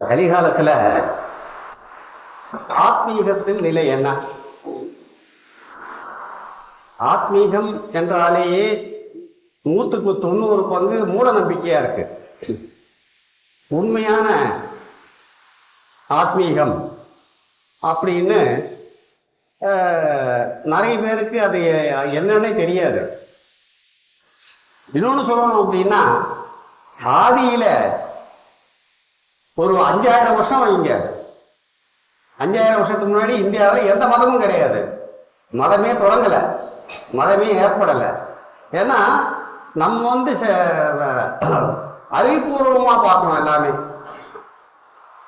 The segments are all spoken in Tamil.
கலிகாலத்துல ஆத்மீகத்தின் நிலை என்ன? ஆத்மீகம் என்றாலேயே நூற்றுக்கு தொண்ணூறு பங்கு மூட நம்பிக்கையா இருக்கு. உண்மையான ஆத்மீகம் அப்படின்னு நிறைய பேருக்கு அது என்னன்னே தெரியாது. இன்னொன்னு சொல்லணும் அப்படின்னா ஆதியில ஒரு அஞ்சாயிரம் வருஷம் வைங்க அஞ்சாயிரம் வருஷத்துக்கு முன்னாடி இந்தியாவில் எந்த மதமும் கிடையாது. மதமே தொடங்கலை. மதமே ஏற்படலை. ஏன்னா நம்ம வந்து ச- அறிவுபூர்வமா பார்த்தோம் எல்லாமே.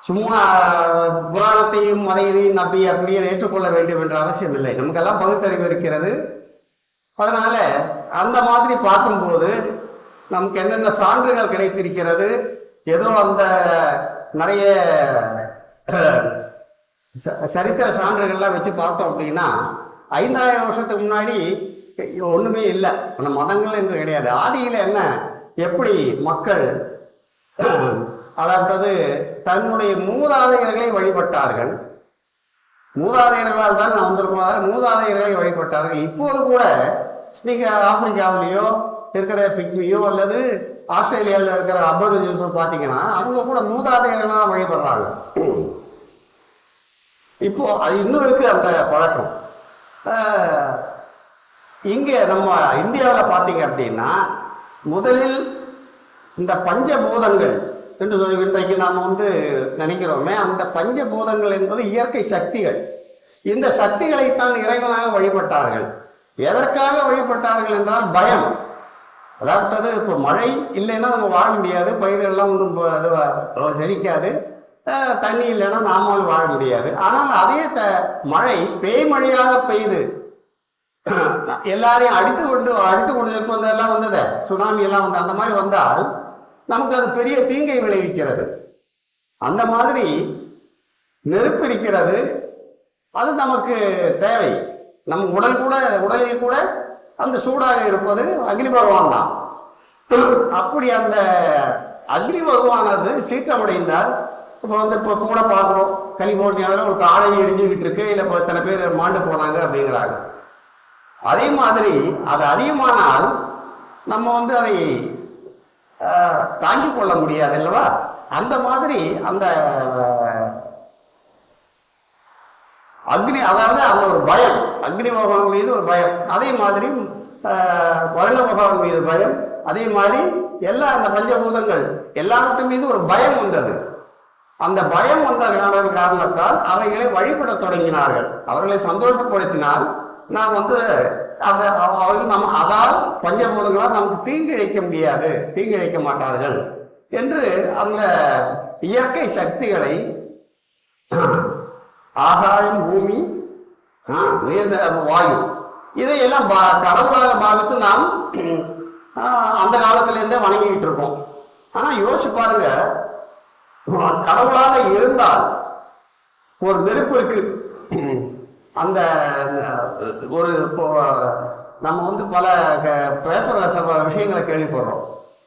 சும்மா புராணத்தையும் மதையதையும் நம்பி அப்படியே ஏற்றுக்கொள்ள வேண்டும் என்ற அவசியம் இல்லை. நமக்கெல்லாம் பகுத்தறிவு இருக்கிறது. அதனால அந்த மாதிரி பார்க்கும்போது நமக்கு என்னென்ன சான்றுகள் கிடைத்திருக்கிறது ஏதோ அந்த நிறைய ச- சரித்திர சான்றுகள்லாம் வச்சு பார்த்தோம் அப்படின்னா ஐந்தாயிரம் வருஷத்துக்கு முன்னாடி ஒன்றுமே இல்லை. அந்த மதங்கள் என்று கிடையாது. ஆதியில் என்ன எப்படி மக்கள் அதாவது தன்னுடைய மூதாதையர்களை வழிபட்டார்கள். மூதாதையர்களால் தான் நான் வந்திருக்கோம் மூதாதையர்களை வழிபட்டார்கள். இப்போது கூட நீங்கள் ஆப்பிரிக்காவிலேயோ இருக்கிற பிக்மியோ அல்லது ஆஸ்திரேலியாவில் இருக்கிற அபரிஜின்ஸோ பார்த்தீங்கன்னா அவங்க கூட மூதாதையர்களாக வழிபடுறாங்க. இப்போ அது இன்னும் இருக்கு அந்த பழக்கம். இங்கே நம்ம இந்தியாவில் பார்த்தீங்க அப்படின்னா முதலில் இந்த பஞ்சபூதங்கள் என்று சொல்லி இன்றைக்கு நாம் வந்து நினைக்கிறோமே அந்த பஞ்சபூதங்கள் என்பது இயற்கை சக்திகள். இந்த சக்திகளைத்தான் இறைவனாக வழிபட்டார்கள். எதற்காக வழிபட்டார்கள் என்றால் பயம். அதாவது இப்போ மழை இல்லைன்னா நம்ம வாழ முடியாது பயிர்கள்லாம் ஒன்றும் ப- செழிக்காது. தண்ணி இல்லைன்னா நாமாலும் வாழ முடியாது. ஆனால் அதே த மழை பேய்மழையாக பெய்து. எல்லாரையும் அடித்து கொண்டு அடித்து கொண்டு இருப்பதெல்லாம் வந்தது? சுனாமி எல்லாம் வந்து அந்த மாதிரி வந்தால் நமக்கு அது பெரிய தீங்கை விளைவிக்கிறது. அந்த மாதிரி நெருப்பு இருக்கிறது. அது நமக்கு தேவை. நம்ம உடல் கூட உடலில் கூட அந்த சூடாக இருப்பது அக்னி பகவான் தான். அப்படி அந்த அக்னி பகவானது சீற்றமடைந்தால் இப்போ வந்து இப்போ கூட பார்க்குறோம் கலிபோர்னியாவில் ஒரு காலையை எரிஞ்சுக்கிட்டு இருக்கு இல்லை இப்போ இத்தனை பேர் மாண்டு போனாங்க அப்படிங்கிறாங்க. அதே மாதிரி அது அதிகமானால் நம்ம வந்து அதை தாங்கிக் கொள்ள முடியாது அல்லவா? அந்த மாதிரி அந்த அக்னி அதாவது அந்த ஒரு பயம். அக்னி பகவான் மீது ஒரு பயம். அதே மாதிரி வருண பகவான் மீது பயம். அதே மாதிரி எல்லா அந்த பஞ்சபூதங்கள் எல்லாவற்றின் மீது ஒரு பயம் வந்தது. அந்த பயம் வந்த காரணத்தால் அவைகளை வழிபடத் தொடங்கினார்கள். அவர்களை சந்தோஷப்படுத்தினால் நாம் வந்து அவர்கள் நம்ம அதால் பஞ்சபூதங்களால் நமக்கு தீங்கிழைக்க முடியாது. தீங்கிழைக்க மாட்டார்கள். என்று அந்த இயற்கை சக்திகளை ஆகாயம் பூமி வாயு. இதையெல்லாம் பா- கடவுளாக பாவித்து நாம் அந்த காலத்துல இருந்தே வணங்கிட்டு இருக்கோம். ஆனா யோசிச்சு பாருங்க. கடவுளாக இருந்தால் ஒரு நெருப்பு இருக்கு. அந்த ஒரு இப்போ நம்ம வந்து பல பேப்பர் விஷயங்களை கேள்விப்படுறோம்.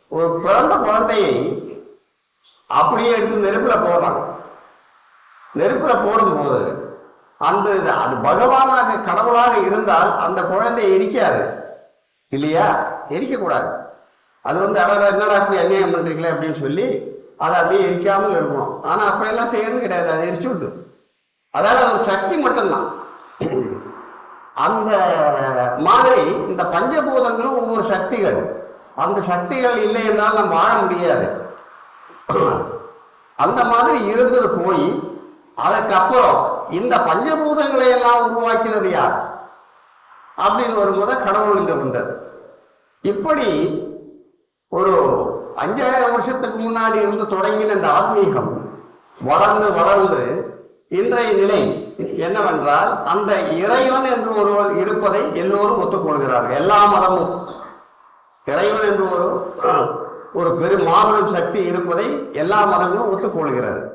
ஒரு பிறந்த குழந்தையை அப்படியே எடுத்து நெருப்புல போடுறாங்க. நெருப்புல போடும்போது அந்த அது பகவானாக கடவுளாக இருந்தால் அந்த குழந்தை எரிக்காது. இல்லையா? எரிக்கக்கூடாது. அது வந்து அடடா என்னடா அப்படி அநியாயம் பண்றீங்களே அப்படின்னு சொல்லி அதை அப்படியே எரிக்காமல் எடுக்கணும். ஆனா அப்படியெல்லாம் செய்யறது கிடையாது. அது எரிச்சு விட்டு அதாவது அது ஒரு சக்தி மட்டும்தான். அந்த மாதிரி இந்த பஞ்சபூதங்களும் ஒவ்வொரு சக்திகள். அந்த சக்திகள் இல்லை என்றால் நம்ம வாழ முடியாது. அந்த மாதிரி இருந்தது போய் அதுக்கப்புறம் இந்த பஞ்சபூதங்களை எல்லாம் உருவாக்கினது யார்? அப்படின்னு வரும்போது கடவுள் இங்க வந்தது இப்படி ஒரு அஞ்சாயிரம் வருஷத்துக்கு முன்னாடி இருந்து தொடங்கின இந்த ஆன்மீகம் வளர்ந்து வளர்ந்து இன்றைய நிலை என்னவென்றால் அந்த இறைவன் என்று ஒருவர் இருப்பதை எல்லோரும் ஒத்துக்கொள்கிறார்கள். எல்லா மதமும். இறைவன் என்று ஒரு ஒரு பெரும் மாபெரும் சக்தி இருப்பதை எல்லா மதங்களும் ஒத்துக்கொள்கிறது.